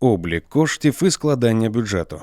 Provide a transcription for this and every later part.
Облік коштів і складання бюджету.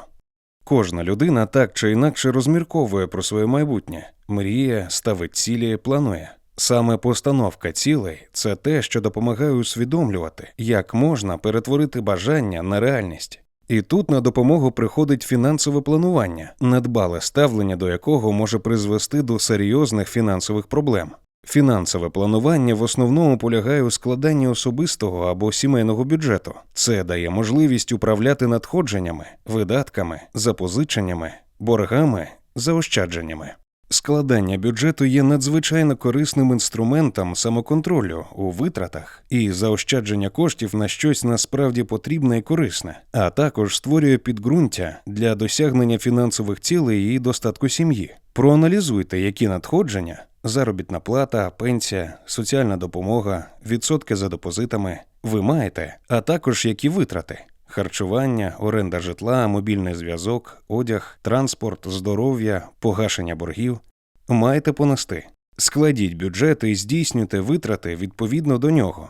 Кожна людина так чи інакше розмірковує про своє майбутнє, мріє, ставить цілі, планує. Саме постановка цілей це те, що допомагає усвідомлювати, як можна перетворити бажання на реальність. І тут на допомогу приходить фінансове планування, недбале ставлення до якого може призвести до серйозних фінансових проблем. Фінансове планування в основному полягає у складанні особистого або сімейного бюджету. Це дає можливість управляти надходженнями, видатками, запозиченнями, боргами, заощадженнями. Складання бюджету є надзвичайно корисним інструментом самоконтролю у витратах і заощадження коштів на щось насправді потрібне і корисне, а також створює підґрунтя для досягнення фінансових цілей і достатку сім'ї. Проаналізуйте, які надходження заробітна плата, пенсія, соціальна допомога, відсотки за депозитами ви маєте, а також які витрати. Харчування, оренда житла, мобільний зв'язок, одяг, транспорт, здоров'я, погашення боргів маєте понести. Складіть бюджет і здійснюйте витрати відповідно до нього.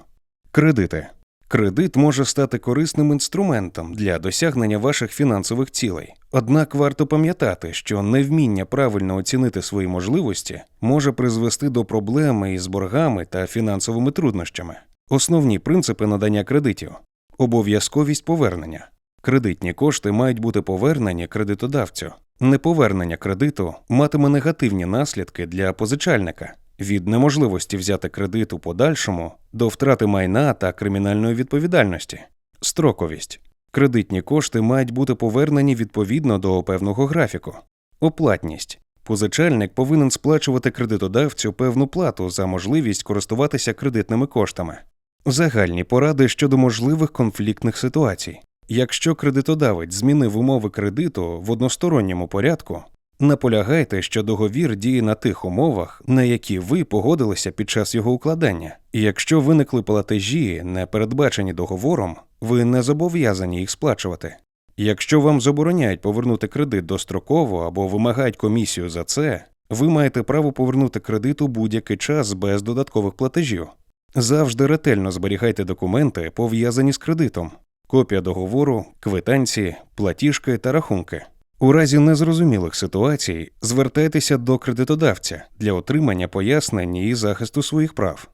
Кредити. Кредит може стати корисним інструментом для досягнення ваших фінансових цілей. Однак варто пам'ятати, що невміння правильно оцінити свої можливості може призвести до проблеми із боргами та фінансовими труднощами. Основні принципи надання кредитів обов'язковість повернення. Кредитні кошти мають бути повернені кредитодавцю. Неповернення кредиту матиме негативні наслідки для позичальника від неможливості взяти кредит у подальшому до втрати майна та кримінальної відповідальності. Строковість. Кредитні кошти мають бути повернені відповідно до певного графіку. Оплатність. Позичальник повинен сплачувати кредитодавцю певну плату за можливість користуватися кредитними коштами. Загальні поради щодо можливих конфліктних ситуацій. Якщо кредитодавець змінив умови кредиту в односторонньому порядку, наполягайте, що договір діє на тих умовах, на які ви погодилися під час його укладання. І якщо виникли платежі, не передбачені договором, ви не зобов'язані їх сплачувати. Якщо вам забороняють повернути кредит достроково або вимагають комісію за це, ви маєте право повернути кредит у будь-який час без додаткових платежів. Завжди ретельно зберігайте документи, пов'язані з кредитом, копія договору, квитанції, платіжки та рахунки. У разі незрозумілих ситуацій звертайтеся до кредитодавця для отримання пояснень і захисту своїх прав.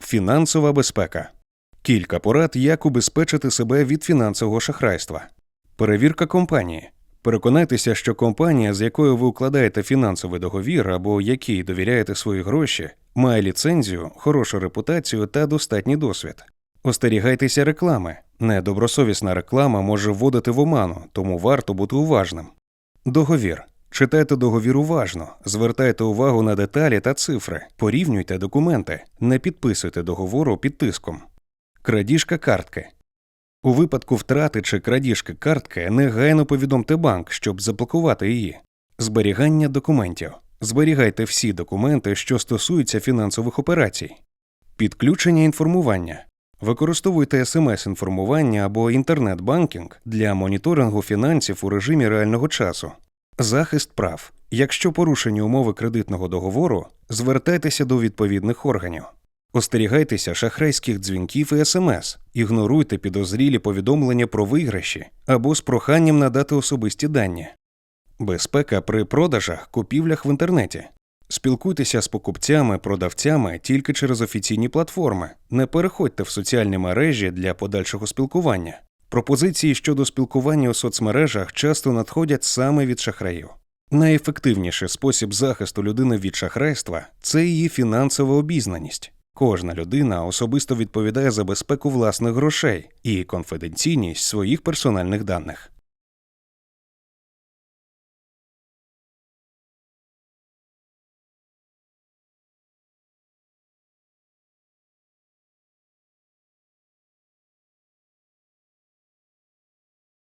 Фінансова безпека. Кілька порад, як убезпечити себе від фінансового шахрайства. Перевірка компанії. Переконайтеся, що компанія, з якою ви укладаєте фінансовий договір або якій довіряєте свої гроші, має ліцензію, хорошу репутацію та достатній досвід. Остерігайтеся реклами. Недобросовісна реклама може вводити в оману, тому варто бути уважним. Договір. Читайте договір уважно, звертайте увагу на деталі та цифри, порівнюйте документи, не підписуйте договору під тиском. Крадіжка картки. У випадку втрати чи крадіжки картки негайно повідомте банк, щоб заблокувати її. Зберігання документів. Зберігайте всі документи, що стосуються фінансових операцій. Підключення інформування. Використовуйте смс-інформування або інтернет-банкінг для моніторингу фінансів у режимі реального часу. Захист прав. Якщо порушені умови кредитного договору, звертайтеся до відповідних органів. Остерігайтеся шахрайських дзвінків і смс, ігноруйте підозрілі повідомлення про виграші або з проханням надати особисті дані. Безпека при продажах, купівлях в інтернеті. Спілкуйтеся з покупцями, продавцями тільки через офіційні платформи. Не переходьте в соціальні мережі для подальшого спілкування. Пропозиції щодо спілкування у соцмережах часто надходять саме від шахраїв. Найефективніший спосіб захисту людини від шахрайства це її фінансова обізнаність. Кожна людина особисто відповідає за безпеку власних грошей і конфіденційність своїх персональних даних.